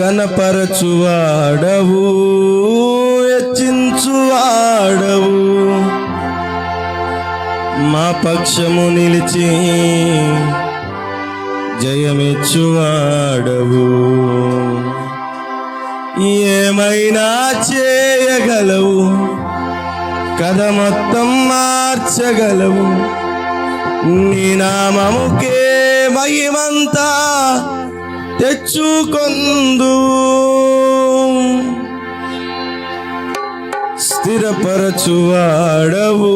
గణపరచువాడవు హెచ్చించువాడవు మా పక్షము నిలిచి జయమిచ్చువాడవు. ఏమైనా చేయగలవు కథ మొత్తం మార్చగలవు. నీ నామముకే మహిమంతా తెచ్చుకొందు. స్థిరపరచువాడవు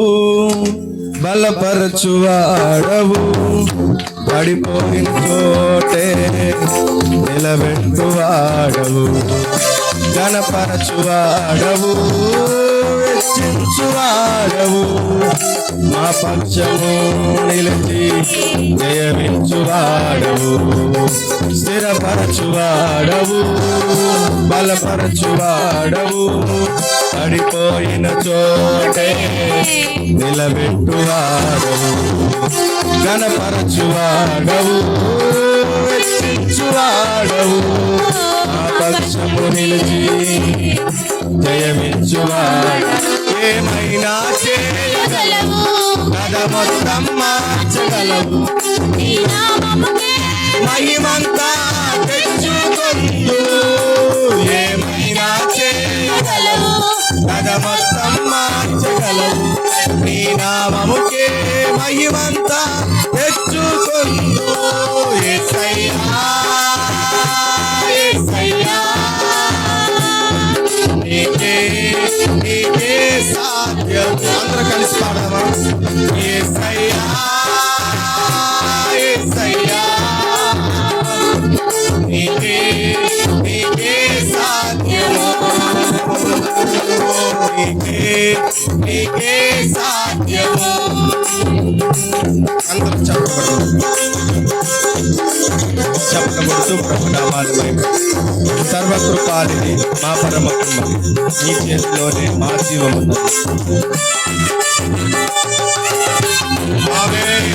బలపరచువాడవు. పడిపోయిన చోటే నిలబెట్టువాడవు గణపరచువాడవు హెచ్చించువాడవు మా పక్షము నిలిచి జయమించువాడవు. స్థిరపరచువాడవు బలపరచువాడవు. పడిపోయిన చోటే నిలబెట్టువాడవు. గణపరచువాడవు హెచ్చించువాడవు మా పక్షము నిలిచి జయమించువాడవు. ఏమైనా చేయగలవు కథ మొత్తం మార్చగలవు నామముకే మహిమంతా తెచ్చుకొందు. ఏమైనా చేయగలవు కథ మొత్తం మార్చగలవు నీ నామముకే మహిమంతా తెచ్చుకొందు. యేసయ్యా అందరూ కలిసి పాడదామా? నీకే సాధ్యము అందరూ చెప్పబడు సర్వకృపాలిని మా పరమ నీ చేతిలోనే మా జీవం ఉన్నది ఆమేన్.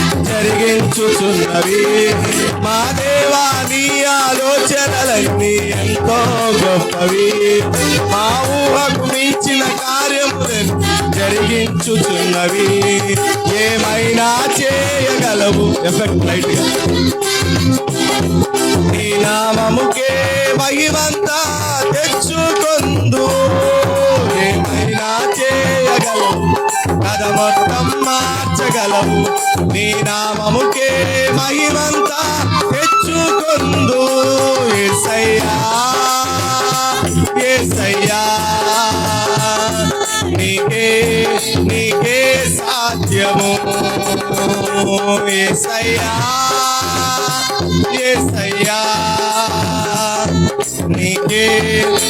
జరిగించుచున్నవి మా దేవా నీ ఆలోచనలన్నీ ఎంతో గొప్పవి. మా ఊహకు మించిన కార్యములను జరిగించుచున్నవి. ఏమైనా చేయగలవు? ఎఫెక్ట్ లైట్గా కథ మొత్తం మార్చగలవు. నీ నామముకే మహిమంతా తెచ్చుకుందు. ఏసయ్యా ఏసయ్యా నీకే నీకే సాధ్యము. ఏసయ్యా ఏసయ్యా నీకే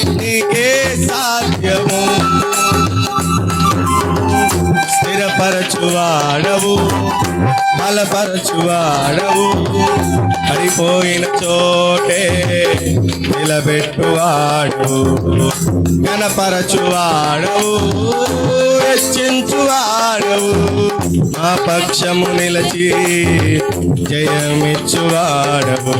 నీకే సాధ్యము. బలపరచువాడవు బలపరచువాడవు పడిపోయిన చోటే నిలబెట్టువాడు. కనపరచువాడవు హెచ్చించువాడవు మా పక్షము నిలచి జయమిచ్చువాడవు.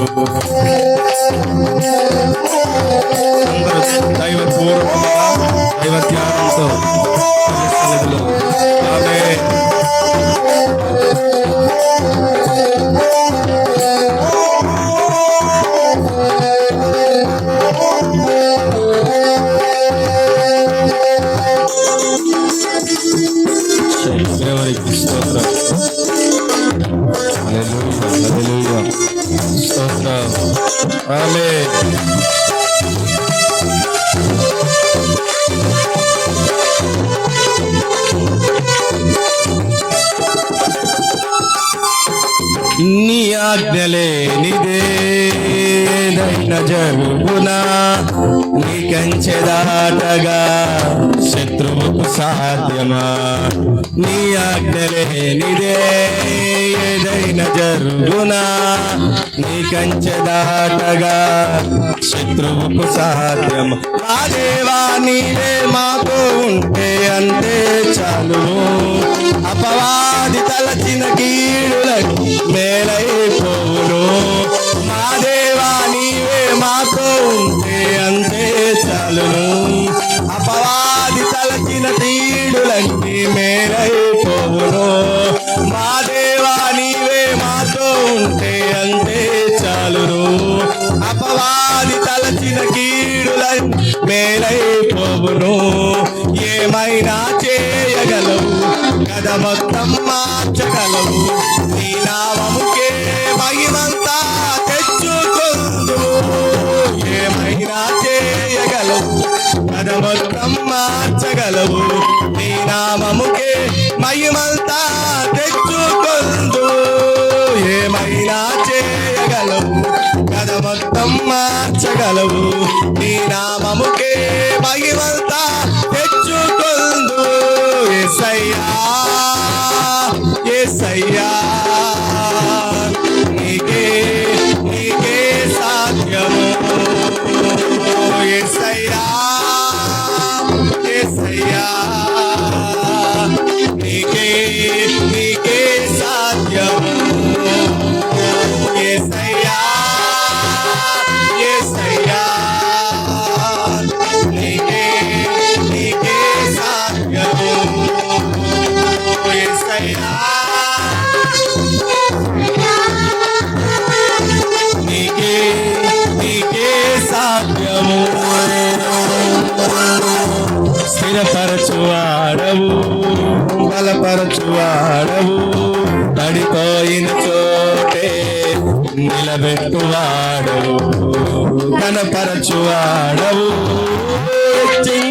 Aleluya, స్తోత్రం హల్లెలూయా స్తోత్రం ఆమేన్ నీ ఆజ్ఞలే నిదే నీ కంచె దాటగా శత్రువుకు సాధ్యమా? నీ ఆజ్ఞలేనిదే ఏదైన జరుగునా? నీ దాటగా శత్రువుకు సాధ్యమా? మా దేవా నీవే మాతో కథ మొత్తం నీ నామముకే మహిమంతా తెచ్చుకుందు. ఏమైనా చేయగలవు? కథ చగలవు నీ నామముకే మహిమంతా తెచ్చుకుందు. ఏమైనా చేయగలవు? కథ మొత్తం మార్చగలవు నీ నామముకే మహిమంతా తెచ్చుకుందు. ఎసయ్యా వాడవు బలపరచువాడవు పడిపోయిన చోటే నిలబెట్టువాడవు కనపరచువాడవు హెచ్చించువాడవు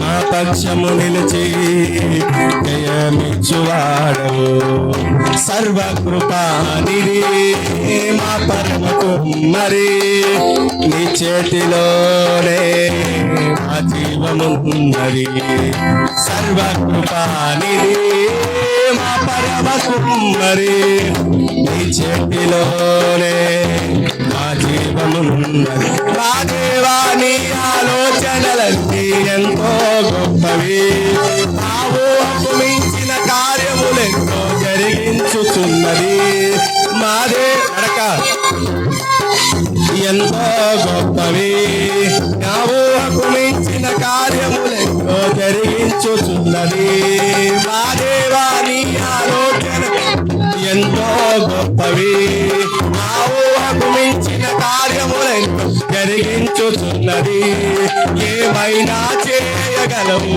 మా పక్షము నిలిచి జయమిచ్చువాడవు. సర్వకృపానిధి మా పరమ కుమ్మరి నీ చేతిలోనే మా జీవమున్నది సర్వకృపానిధి మా పరమ కుమ్మరి నీ చేతిలోనే మా జీవమున్నది ఆలోచనలన్నీ ఎంతో గొప్పవి. ఆ ఊహకు మించిన కార్యములెంతో జరిగించుచున్నది మాదే అడక ఎంతో గొప్పవి. నా ఊహకు మించిన కార్యములెంతో జరిగించుచున్నది మా ఆలోచన ఎంతో గొప్పవి. మించిన కార్యములెంతో ఏమైనా చేయగలవు?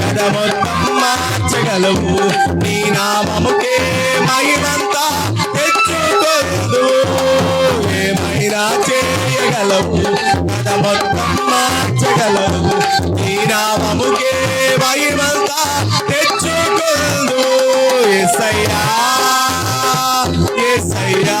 కథ మొత్తం మార్చగలవు. నీ నామముకే మహిమంతా తెచ్చుకొందు ఏమైనా చేయగలవు? కథ మొత్తం మార్చగలవు. నీ నామముకే మహిమంతా తెచ్చుకోదు ఎస్ అయ్యా ఎస్ అయ్యా